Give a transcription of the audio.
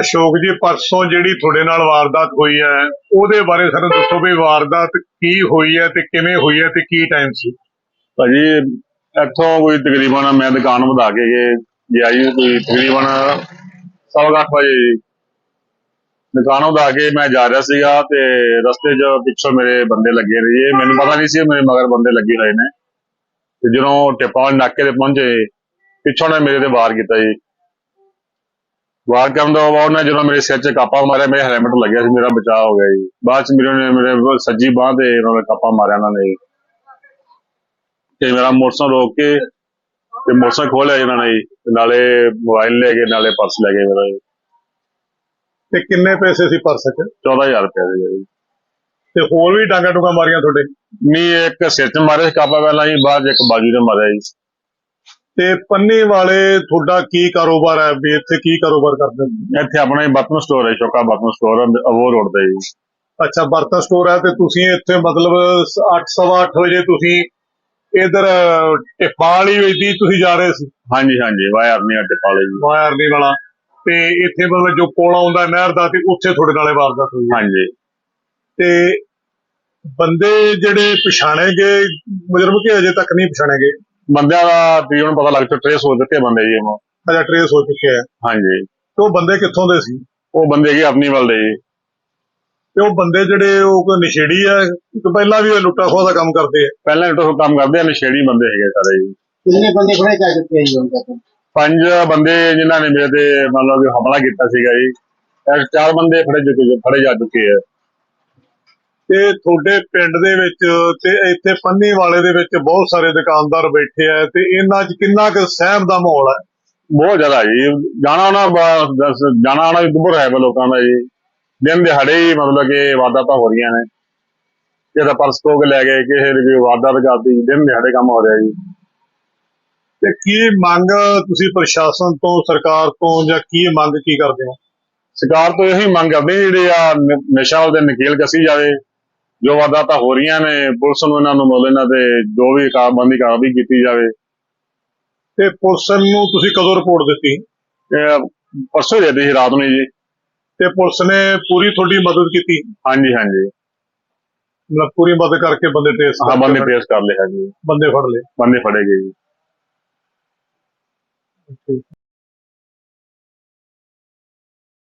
ਅਸ਼ੋਕ ਜੀ, ਪਰਸੋਂ ਜਿਹੜੀ ਤੁਹਾਡੇ ਨਾਲ ਵਾਰਦਾਤ ਹੋਈ ਹੈ, ਉਹਦੇ ਬਾਰੇ ਸਾਨੂੰ ਦੱਸੋ ਵੀ ਵਾਰਦਾਤ ਕੀ ਹੋਈ ਹੈ ਤੇ ਕਿਵੇਂ ਹੋਈ ਹੈ ਤੇ ਕੀ ਟਾਈਮ ਸੀ? ਭਾਜੀ, ਇੱਥੋਂ ਕੋਈ ਤਕਰੀਬਨ ਮੈਂ ਦੁਕਾਨ ਵਧਾ ਕੇ ਗਏ ਗਿਆ ਜੀ ਕੋਈ ਤਕਰੀਬਨ ਸਵਾ ਕੁ ਅੱਠ ਵਜੇ ਦੁਕਾਨ ਵਧਾ ਕੇ ਮੈਂ ਜਾ ਰਿਹਾ ਸੀਗਾ ਤੇ ਰਸਤੇ 'ਚ ਪਿੱਛੋਂ ਮੇਰੇ ਬੰਦੇ ਲੱਗੇ ਰਹੇ। ਮੈਨੂੰ ਪਤਾ ਨਹੀਂ ਸੀ, ਮੇਰੇ ਮਗਰ ਬੰਦੇ ਲੱਗੇ ਹੋਏ ਨੇ। ਤੇ ਜਦੋਂ ਟਿਪਾਂ ਨਾਕੇ ਤੇ ਪਹੁੰਚੇ ਪਿੱਛੋਂ ਨੇ ਮੇਰੇ ਤੇ ਵਾਰ ਕੀਤਾ ਜੀ। ਵਾਰ ਕਰਨ ਤੋਂ ਬਾਅਦ ਉਹਨੇ ਜਦੋਂ ਮੇਰੇ ਸਿਰ 'ਚ ਕਾਪਾ ਮਾਰਿਆ ਮੇਰੇ ਹੈਲਮਟ ਲੱਗਿਆ ਸੀ ਮੇਰਾ ਬਚਾਅ ਹੋ ਗਿਆ ਜੀ। ਬਾਅਦ 'ਚ ਮੇਰੇ ਨੇ ਮੇਰੇ ਸੱਜੀ ਬਾਹ ਤੇ ਉਹਨਾਂ ਨੇ ਕਾਪਾ ਮਾਰਿਆ ਉਹਨਾਂ ਨੇ। ਤੇ ਮੇਰਾ ਮੋਟਰਸਾਈਕਲ ਰੋਕ ਕੇ ਤੇ ਮੋਟਰਸਾਈਕਲ ਖੋਲਿਆ ਇਹਨਾਂ ਨੇ ਜੀ। ਨਾਲੇ ਮੋਬਾਈਲ ਲੈ ਗਏ ਨਾਲੇ ਪਰਸ ਲੈ ਗਏ ਮੇਰਾ ਜੀ। ਤੇ ਕਿੰਨੇ ਪੈਸੇ ਸੀ ਪਰਸ 'ਚ? 14000 ਰੁਪਏ ਦੇ ਜੀ। ਤੇ ਹੋਰ ਵੀ ਡਾਂਗਾ ਡੂੰਗਾ ਮਾਰੀਆਂ ਤੁਹਾਡੇ? ਨਹੀਂ ਇੱਕ ਸਿਰ 'ਚ ਮਾਰਿਆ ਸੀ ਕਾਪਾ ਪਹਿਲਾਂ ਜੀ ਬਾਅਦ 'ਚ ਇੱਕ ਬਾਜੂ ਤੇ ਮਾਰਿਆ ਜੀ। ਤੇ ਪੰਨੀ ਵਾਲੇ ਤੁਹਾਡਾ ਕੀ ਕਾਰੋਬਾਰ ਹੈ? ਵੀ ਇੱਥੇ ਕੀ ਕਾਰੋਬਾਰ ਕਰਦੇ ਹੋ ਇੱਥੇ ਆਪਣਾ ਹੀ ਬਰਤਨ ਸਟੋਰ ਹੈ ਸ਼ੋਕਾ ਬਰਤਨ ਸਟੋਰ ਅਬੋਰ ਰੋਡ ਤੇ ਜੀ। ਅੱਛਾ ਬਰਤਨ ਸਟੋਰ ਹੈ ਤੇ ਤੁਸੀਂ ਇੱਥੇ ਮਤਲਬ 8:30 ਵਜੇ ਤੁਸੀਂ ਇਧਰ ਟਿਪਾਲੀ ਵੇਦੀ ਤੁਸੀਂ ਜਾ ਰਹੇ ਸੀ? ਹਾਂਜੀ ਹਾਂਜੀ ਵਾਇਰ ਨਹੀਂ ਅੱਡੇ ਪਾਲੇ ਜੀ ਵਾਇਰਨੀ ਵਾਲਾ। ਤੇ ਇੱਥੇ ਮਤਲਬ ਜੋ ਕੋਲ ਆਉਂਦਾ ਨਹਿਰ ਦਾ ਤੇ ਉੱਥੇ ਤੁਹਾਡੇ ਨਾਲੇ ਵਾਰਦਾਤ ਹੋਈ ਹੈ। ਹਾਂਜੀ। ਤੇ ਬੰਦੇ ਜਿਹੜੇ ਪਛਾਣੇ ਗਏ ਮੁਜਰਮ ਕਿ ਅਜੇ ਤੱਕ ਨਹੀਂ ਪਛਾਣੇ ਗਏ ਬੰਦਿਆਂ ਦਾ ਵੀ ਹੁਣ ਪਤਾ ਲੱਗ ਚੁੱਕਾ ਟ੍ਰੇਸ ਹੋ ਚੁੱਕੇ ਬੰਦੇ ਜੀ ਹੁਣ ਅਜਾ ਟ੍ਰੇਸ ਹੋ ਚੁੱਕੇ ਆ ਹਾਂਜੀ। ਤੇ ਉਹ ਬੰਦੇ ਕਿੱਥੋਂ ਦੇ ਸੀ? ਉਹ ਬੰਦੇ ਕੀ ਆਪਣੀ ਵੱਲ ਦੇ ਜੀ। ਤੇ ਉਹ ਬੰਦੇ ਜਿਹੜੇ ਉਹ ਕੋਈ ਨਸ਼ੇੜੀ ਆ? ਕਿ ਪਹਿਲਾਂ ਵੀ ਇਹ ਲੁੱਟਾ ਖੋਹ ਦਾ ਕੰਮ ਕਰਦੇ ਆ। ਪਹਿਲਾਂ ਇਟੋ ਕੰਮ ਕਰਦੇ ਆ ਨਸ਼ੇੜੀ ਬੰਦੇ ਹੈਗੇ ਸਾਰੇ ਜੀ। ਕਿੰਨੇ ਬੰਦੇ ਫੜੇ ਜਾ ਚੁੱਕੇ ਆ ਜੀ ਹੁਣ ਤੱਕ? ਪੰਜ ਬੰਦੇ ਜਿਨ੍ਹਾਂ ਨੇ ਮੇਰੇ ਤੇ ਮਤਲਬ ਕਿ ਹਮਲਾ ਕੀਤਾ ਸੀਗਾ ਜੀ। ਚਾਰ ਬੰਦੇ ਫੜੇ ਚੁੱਕੇ ਫੜੇ ਜਾ ਚੁੱਕੇ ਆ। ਤੇ ਤੁਹਾਡੇ ਪਿੰਡ ਦੇ ਵਿੱਚ ਤੇ ਇੱਥੇ ਪੰਨੀ ਵਾਲੇ ਦੇ ਵਿੱਚ ਬਹੁਤ ਸਾਰੇ ਦੁਕਾਨਦਾਰ ਬੈਠੇ ਆ ਤੇ ਇਹਨਾਂ 'ਚ ਕਿੰਨਾ ਕੁ ਸਹਿਮ ਦਾ ਮਾਹੌਲ ਹੈ ਬਹੁਤ ਜ਼ਿਆਦਾ ਜੀ। ਜਾਣਾ ਦੱਸ ਜਾਣਾ ਆਉਣਾ ਵੀ ਦੁਬਰ ਹੈ ਲੋਕਾਂ ਦਾ ਜੀ। ਦਿਨ ਦਿਹਾੜੇ ਹੀ ਮਤਲਬ ਕਿ ਵਾਰਦਾਤਾਂ ਹੋ ਰਹੀਆਂ ਨੇ। ਦਾ ਪਰਸ ਕੇ ਲੈ ਗਏ ਕਿਸੇ ਦੀ ਕੋਈ ਵਾਰਦਾਤ ਕਰਦੀ ਦਿਨ ਦਿਹਾੜੇ ਕੰਮ ਹੋ ਰਿਹਾ ਜੀ। ਤੇ ਕੀ ਮੰਗ ਤੁਸੀਂ ਪ੍ਰਸ਼ਾਸਨ ਤੋਂ ਸਰਕਾਰ ਤੋਂ ਜਾਂ ਕੀ ਮੰਗ ਕੀ ਕਰਦੇ ਹੋ? ਸਰਕਾਰ ਤੋਂ ਇਹੀ ਮੰਗ ਕਰਦੇ ਜਿਹੜੇ ਆ ਨ- ਨਸ਼ਾ ਉਹਦੇ ਨਕੇਲ ਕੱਸੀ ਜਾਵੇ। ਜੋ ਵਾਰਦਾਤਾਂ ਹੋ ਰਹੀਆਂ ਨੇ ਪੁਲਿਸ ਨੂੰ ਇਹਨਾਂ ਨੂੰ ਮਤਲਬ ਇਹਨਾਂ ਤੇ ਜੋ ਵੀ ਕਾਰਬੰਦੀ ਕਾਰਵਾਈ ਕੀਤੀ ਜਾਵੇ। ਤੇ ਪੁਲਿਸ ਨੂੰ ਤੁਸੀਂ ਕਦੋਂ ਰਿਪੋਰਟ ਦਿੱਤੀ? ਇਹ ਪਰਸੋਂ ਦੇ ਸੀ ਰਾਤ ਨੂੰ ਜੀ। ਤੇ ਪੁਲਿਸ ਨੇ ਪੂਰੀ ਤੁਹਾਡੀ ਮਦਦ ਕੀਤੀ? ਹਾਂਜੀ ਹਾਂਜੀ। ਮਤਲਬ ਪੂਰੀ ਮਦਦ ਕਰਕੇ ਬੰਦੇ ਟ੍ਰੇਸ ਹਾਂ ਬੰਦੇ ਪੇਸ਼ ਕਰ ਲਏ ਹਾਂਜੀ। ਬੰਦੇ ਫੜ ਲਏ? ਬੰਦੇ ਫੜੇ ਗਏ ਜੀ।